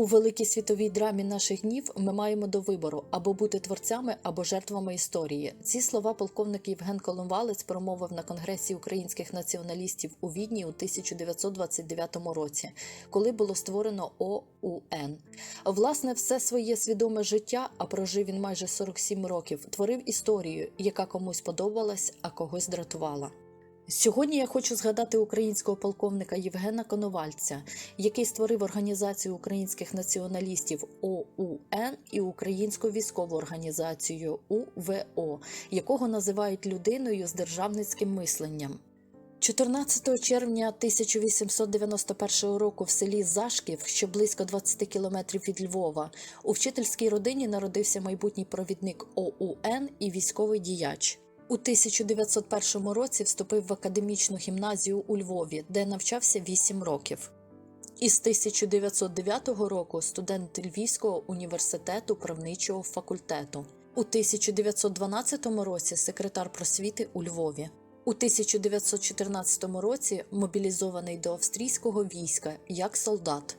У великій світовій драмі наших днів ми маємо до вибору або бути творцями, або жертвами історії. Ці слова полковник Євген Коломвалець промовив на конгресі українських націоналістів у Відні у 1929 році, коли було створено ОУН. Власне, все своє свідоме життя, а прожив він майже 47 років, творив історію, яка комусь подобалась, а когось дратувала. Сьогодні я хочу згадати українського полковника Євгена Коновальця, який створив організацію українських націоналістів ОУН і Українську військову організацію УВО, якого називають людиною з державницьким мисленням. 14 червня 1891 року в селі Зашків, що близько 20 кілометрів від Львова, у вчительській родині народився майбутній провідник ОУН і військовий діяч. У 1901 році вступив в академічну гімназію у Львові, де навчався 8 років. Із 1909 року студент Львівського університету правничого факультету. У 1912 році секретар просвіти у Львові. У 1914 році мобілізований до австрійського війська як солдат.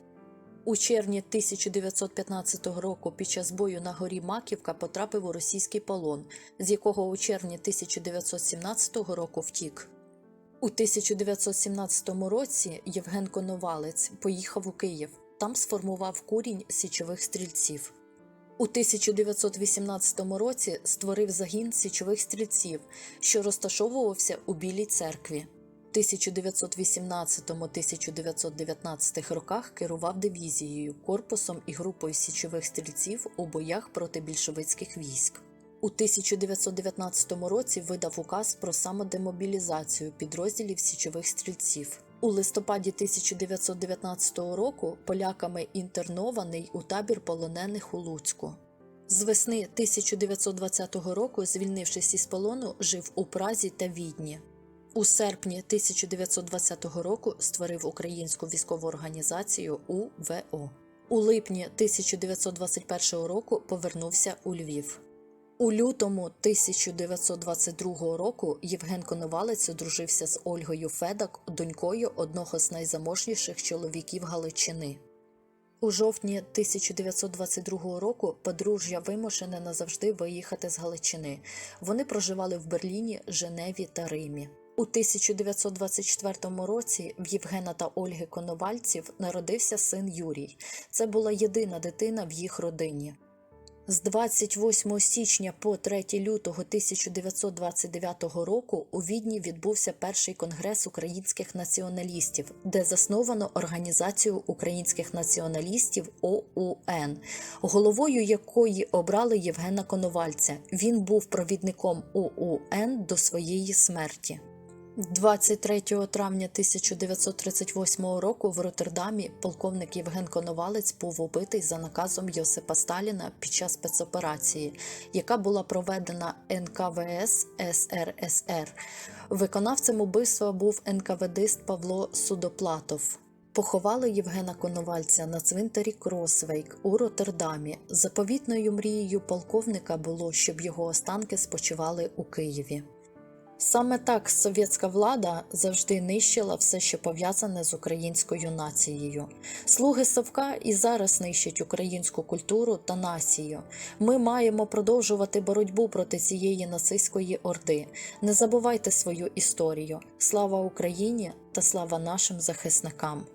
У червні 1915 року під час бою на горі Маківка потрапив у російський полон, з якого у червні 1917 року втік. У 1917 році Євген Коновалець поїхав у Київ. Там сформував курінь січових стрільців. У 1918 році створив загін січових стрільців, що розташовувався у Білій церкві. 1918-1919 роках керував дивізією, корпусом і групою січових стрільців у боях проти більшовицьких військ. У 1919 році видав указ про самодемобілізацію підрозділів січових стрільців. У листопаді 1919 року поляками інтернований у табір полонених у Луцьку. З весни 1920 року, звільнившись із полону, жив у Празі та Відні. У серпні 1920 року створив українську військову організацію УВО. У липні 1921 року повернувся у Львів. У лютому 1922 року Євген Коновалець одружився з Ольгою Федак, донькою одного з найзаможніших чоловіків Галичини. У жовтні 1922 року подружжя вимушене назавжди виїхати з Галичини. Вони проживали в Берліні, Женеві та Римі. У 1924 році в Євгена та Ольги Коновальців народився син Юрій. Це була єдина дитина в їх родині. З 28 січня по 3 лютого 1929 року у Відні відбувся перший конгрес українських націоналістів, де засновано організацію українських націоналістів ОУН, головою якої обрали Євгена Коновальця. Він був провідником ОУН до своєї смерті. 23 травня 1938 року в Роттердамі полковник Євген Коновалець був убитий за наказом Йосипа Сталіна під час спецоперації, яка була проведена НКВС СРСР. Виконавцем убивства був НКВДист Павло Судоплатов. Поховали Євгена Коновальця на цвинтарі Кросвейк у Роттердамі. Заповітною мрією полковника було, щоб його останки спочивали у Києві. Саме так совєтська влада завжди нищила все, що пов'язане з українською нацією. Слуги Савка і зараз нищать українську культуру та націю. Ми маємо продовжувати боротьбу проти цієї нацистської орди. Не забувайте свою історію. Слава Україні та слава нашим захисникам!